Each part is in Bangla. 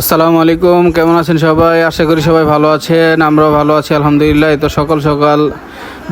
আসসালামু আলাইকুম, কেমন আছেন সবাই? আশা করি সবাই ভালো আছেন, আমরাও ভালো আছি, আলহামদুলিল্লাহ। তো সকাল সকাল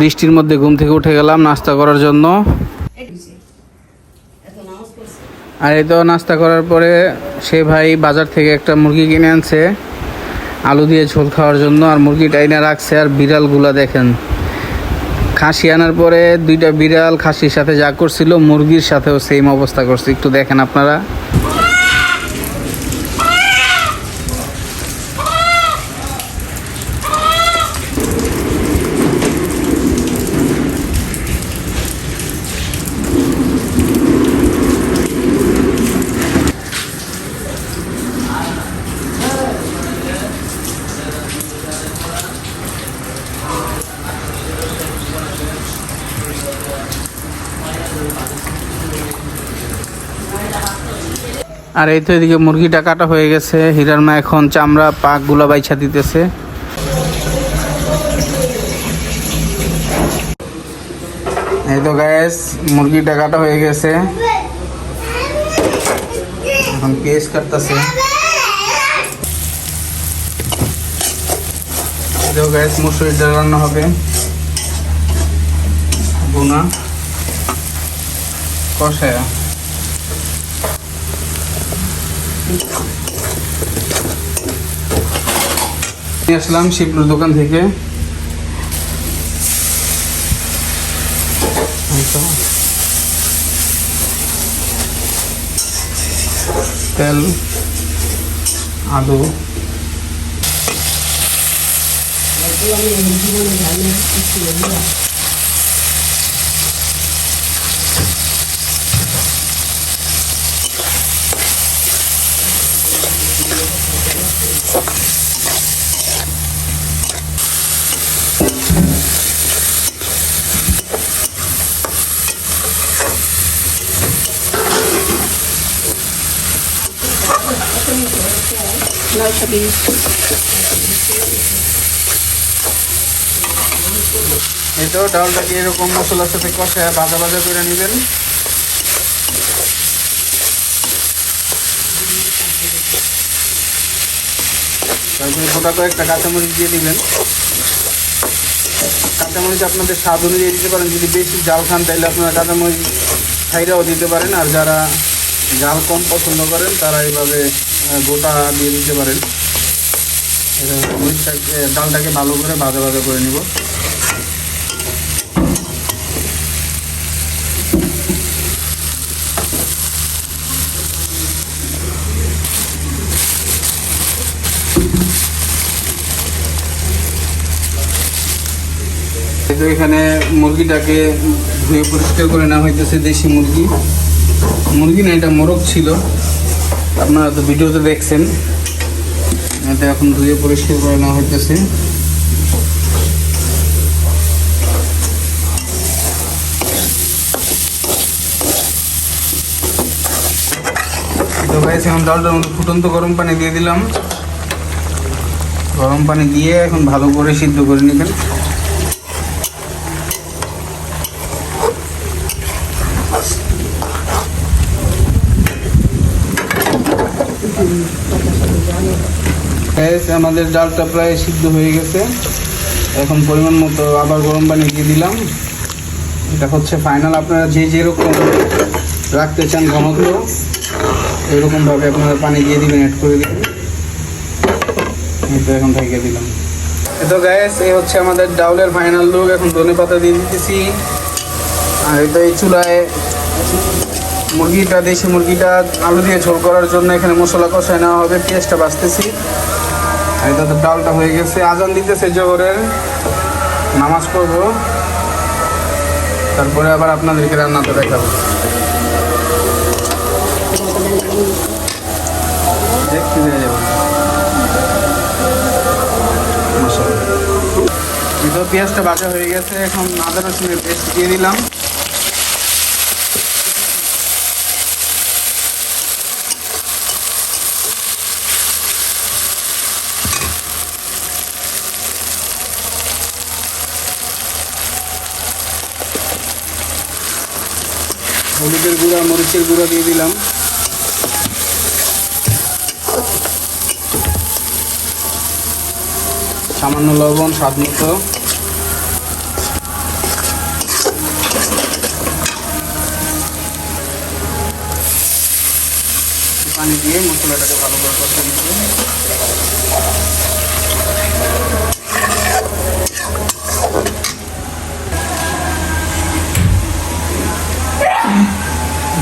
বৃষ্টির মধ্যে ঘুম থেকে উঠে গেলাম নাস্তা করার জন্য। আর এই তো নাস্তা করার পরে সে ভাই বাজার থেকে একটা মুরগি কিনে আনছে, আলু দিয়ে ঝোল খাওয়ার জন্য, আর মুরগিটা এনে রাখছে, আর বিড়ালগুলা দেখেন। খাসি আনার পরে দুইটা বিড়াল খাসির সাথে যা করছিল, মুরগির সাথেও সেম অবস্থা করছে। একটু দেখেন আপনারা। আর এই তো এদিকে মুরগিটা কাটা হয়ে গেছে। হিরার মা এখন চামড়া পাকগুলা বাইছা দিতেছে। এই তো গ্যাস মুরগিটা কাটা হয়ে গেছে। এখন পেঁয়াজ কাটতেছে। দেখো গ্যাস মুসুরির ডাল রান্না হবে। বোনা কষায়া। নিয়ে আসলাম শিবলুর দোকান থেকে এই তো। আলু এই তো ডালটাকে এরকম মশলার সাথে কষায় ভাজা ভাজা করে নেবেন? তারপরে গোটা কয়েকটা কাঁচামরিচ দিয়ে দিবেন। কাঁচামরিচ আপনাদের স্বাদ অনুযায়ী দিতে পারেন। যদি বেশি জাল খান তাহলে আপনারা কাঁচামরিচ ছাইরাও দিতে পারেন। আর যারা জাল কম পছন্দ করেন, তারা এইভাবে গোটা দিয়ে দিতে পারেন। মরিচটাকে, ডালটাকে ভালো করে ভাজা ভাজা করে নিব। তো এখানে মুরগিটাকে ধুয়ে পরিষ্কার করে নেওয়া হইতেছে দেশি মুরগি। মুরগি না, এটা মোরগ ছিল। আপনারা তো ভিডিওতে দেখছেন। এটা এখন ধুয়ে পরিষ্কার করে নেওয়া হইতেছে। তো এখন ডালটার মধ্যে ফুটন্ত গরম পানি দিয়ে দিলাম। গরম পানি দিয়ে এখন ভালো করে সিদ্ধ করে নেবেন। আমাদের ডালটা প্রায় সিদ্ধ হয়ে গেছে। এখন পরিমাণ মতো আবার গরম পানি দিয়ে দিলাম। এটা হচ্ছে ফাইনাল আপনারা যে যেরকম রাখতে চান ঘনত্ব, এরকমভাবে আপনারা পানি দিয়ে দিবেন অ্যাড করে দিবেন। এটা এখন ঢেকে দিলাম। তো গ্যাস এই হচ্ছে আমাদের ডাউলের ফাইনাল লুক এখন ধনে পাতা দিয়ে দিতেছি। আর এটা এই চুলায় মুরগিটা, দেশি মুরগিটা আলু দিয়ে ঝোল করার জন্য এখানে মশলা কষায় নেওয়া হবে, পেঁয়াজটা বাঁচতেছি এটা তো ডালটা হয়ে গেছে। আজান দিতেছে জোহরের। নামাজ পড়ব। তারপরে আবার আপনাদেরকে রান্নাটা দেখাবো। পেঁয়াজটা বাজা হয়ে গেছে। এখন আদা রসুনের পেস্ট দিয়ে দিলাম। হলুদের গুঁড়া, মরিচের গুঁড়া দিয়ে দিলাম। সামান্য লবণ, স্বাদ মতো। পানি দিয়ে মশলাটাকে ভালো করে করতে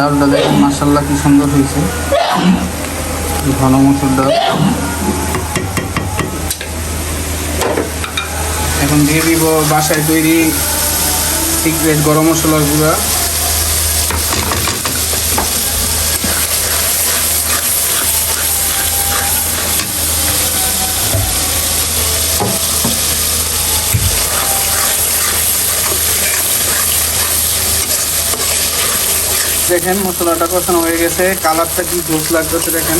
ডালটা দেখুন মাসাল্লাহ কি সুন্দর হয়েছে। ঘন মসুর ডাল। এখন দিয়ে দিব বাসায় তৈরি সিক্রেট গরম মশলার গুঁড়া। দেখেন, মশলাটা কষানো হয়ে গেছে। কালারটা কি জোস লাগতেছে দেখেন।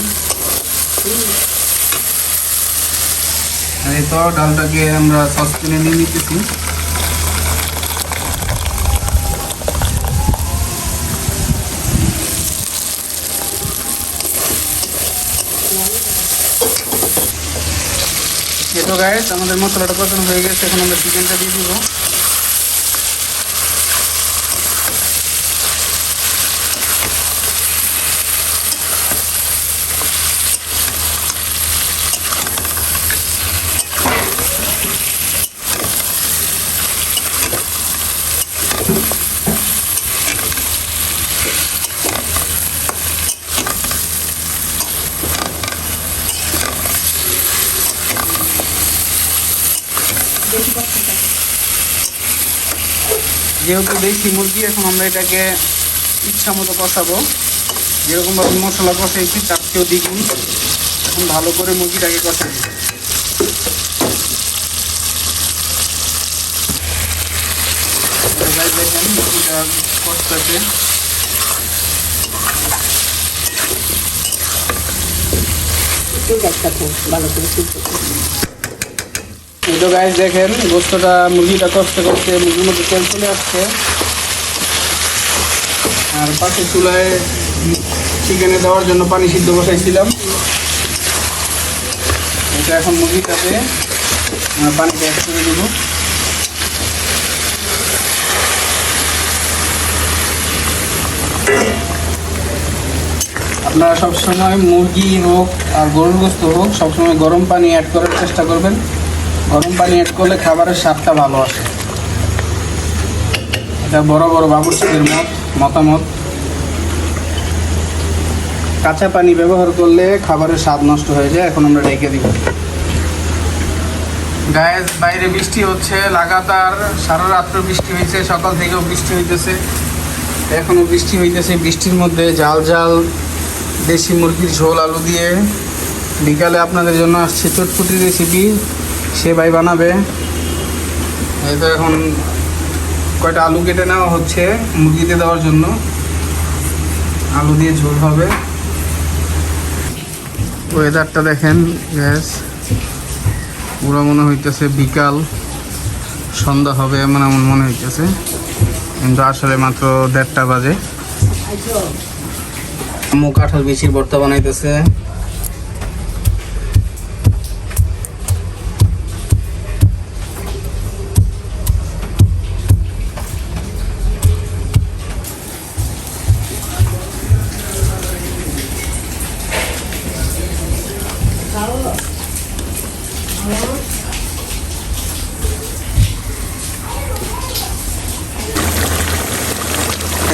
এই তো ডালটাকে আমরা সসপ্যানে নিয়ে নিতেছি। তো গায়ে আমাদের মশলাটা কষানো হয়ে গেছে। এখন আমরা চিকেনটা দিয়ে দিব। যেহেতু দেশি মুরগি, এখন আমরা এটাকে ইচ্ছা মতো কষাবো। যেরকমভাবে মশলা কষাইছি চেয়েও দ্বিগুণ। এখন ভালো করে মুরগিটাকে কষাই দেখেন মুরগিটা কষতেছে দেখেন, গোস্তটা, মুরগিটা কষতে কষতে মুরগির মধ্যে তেল চলে আসছে। আর পাশের চুলায় চিকেনে দেওয়ার জন্য পানি সিদ্ধ বসাইছিলাম। এটা এখন মুরগিটাতে পানিটা অ্যাড করে দেবো। আপনারা সবসময় মুরগি হোক আর গরুর গোস্ত হোক সবসময় গরম পানি অ্যাড করার চেষ্টা করবেন। গরম পানি অ্যাড করলে খাবারের স্বাদটা ভালো আসে। এটা বড় বড় বাবুর্চিদের মত, মতামত। কাঁচা পানি ব্যবহার করলে খাবারের স্বাদ নষ্ট হয়ে যায়, এখন আমরা রেখে দিব। গায়ে বাইরে বৃষ্টি হচ্ছে, লাগাতার সারা রাত্র বৃষ্টি হয়েছে, সকাল থেকেও বৃষ্টি হইতেছে। এখনও বৃষ্টি হইতেছে, বৃষ্টির মধ্যে জাল জাল দেশি মুরগির ঝোল, আলু দিয়ে। বিকালে আপনাদের জন্য আসছে চটপুটি রেসিপি সে ভাই বানাবে। এই তো এখন কয়টা আলু কেটে নেওয়া হচ্ছে মুরগিতে দেওয়ার জন্য। আলু দিয়ে ঝোল হবে। ওয়েদারটা দেখেন গ্যাস পুরো মনে হইতেছে বিকাল। সন্ধ্যা হবে এমন এমন মনে হইতেছে। কিন্তু আসলে মাত্র দেড়টা বাজে। আম্মু কাঁঠাল বিচির ভর্তা বানাইতেছে।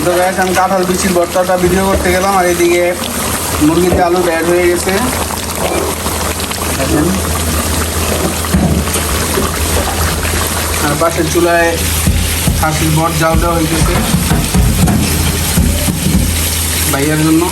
তো গ্যাস আমি কাঁঠাল বিচির বর্তাটা ভিডিও করতে গেলাম, আর এদিকে মুরগিতে আলু অ্যাড হয়ে গেছে। আর পাশের চুলায় খাসির বট জাল দেওয়া হয়ে গেছে। ভাইয়ার জন্য।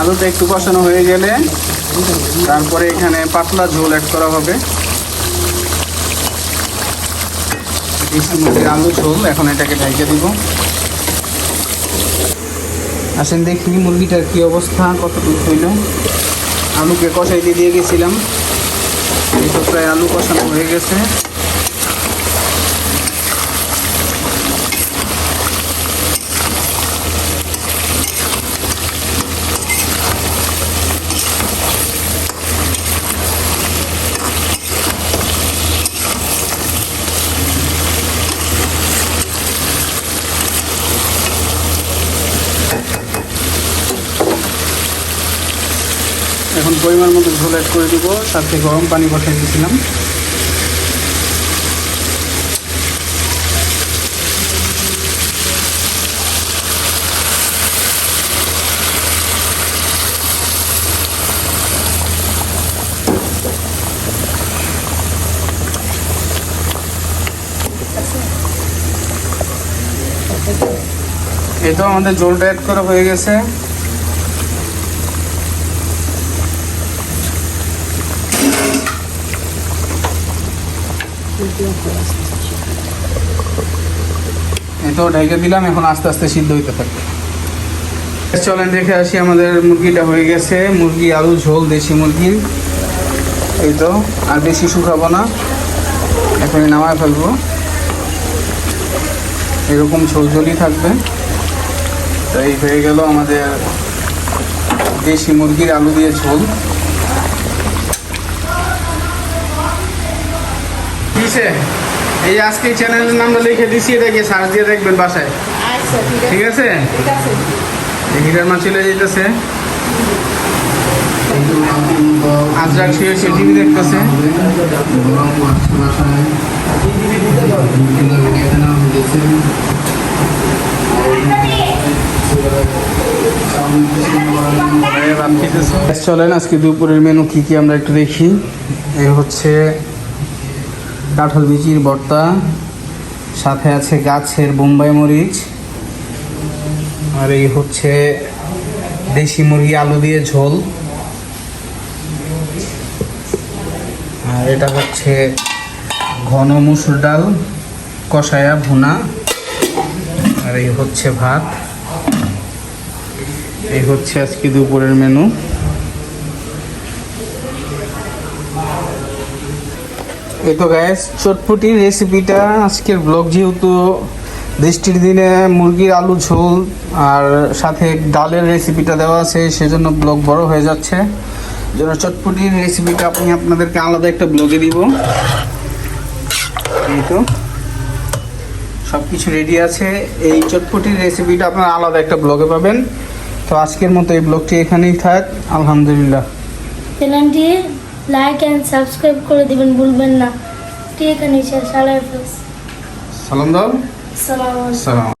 আলুটা একটু কষানো হয়ে গেলে তারপরে এখানে পাতলা ঝোল অ্যাড করা হবে। আলু ঝোল, এখন এটাকে ঢাইকে দিব। আসেন দেখি মুরগিটার কি অবস্থা, কতটুকু হইল। আলুকে কষাইতে দিয়ে গেছিলাম। এই তো প্রায় আলু কষানো হয়ে গেছে। এখন পরিমাণ মতো ঝোল অ্যাড করে দিব। সাথে গরম পানি বসাই দিয়েছিলাম। এই তো আমাদের ঝোলটা অ্যাড করা হয়ে গেছে। তো ঢেকে দিলাম, এখন আস্তে আস্তে সিদ্ধ হইতে থাকবে। চলেন দেখে আসি, আমাদের মুরগিটা হয়ে গেছে। মুরগি, আলু, ঝোল, দেশি মুরগি। এই তো, আর বেশি শুকাবো না। এখনই নামায় ফেলব। এরকম ঝোল ঝোলই থাকবে তাই হয়ে গেল আমাদের দেশি মুরগির আলু দিয়ে ঝোল। কিসে এই আজকে চ্যানেলের নামটা লিখে দিছি এটাকে সার্চ দিয়ে দেখবেন বাসায়। আচ্ছা ঠিক আছে। আছে? হিটার মাছ চলে যেতেছে আজরাক শুয়ে শুয়ে টিভি দেখতেছে। চলেন আজকে দুপুরের মেনু কি কি আমরা একটু দেখি। এই হচ্ছে কাঁঠাল বিচির ভর্তা সাথে আছে গাছের বোম্বাই মরিচ, আর এই হচ্ছে দেশি মুরগি আলু দিয়ে ঝোল। আর এটা হচ্ছে ঘন মুসুর ডাল, কষায়া ভুনা, আর এই হচ্ছে ভাত। এই হচ্ছে আজকে দুপুরের মেনু। এই তো গ্যাস চটপটির রেসিপিটা আজকের ব্লগ যেহেতু বৃষ্টির দিনে মুরগির আলু ঝোল আর সাথে ডালের রেসিপিটা দেওয়া আছে, সেজন্য ব্লগ বড় হয়ে যাচ্ছে। জন্য চটপটির রেসিপিটা আমি আপনাদেরকে আলাদা একটা ব্লগে দিব। এই তো। সব কিছু রেডি আছে। এই চটপটির রেসিপিটা আপনারা আলাদা একটা ব্লগে পাবেন। তো আজকের মতো এই ব্লগটি এখানেই থাক। আলহামদুলিল্লাহ। চ্যানেলটি লাইক অ্যান্ড সাবস্ক্রাইব করে দিবেন ভুলবেন না। ঠিক আছে সালাম দাও। সালাম। সালাম।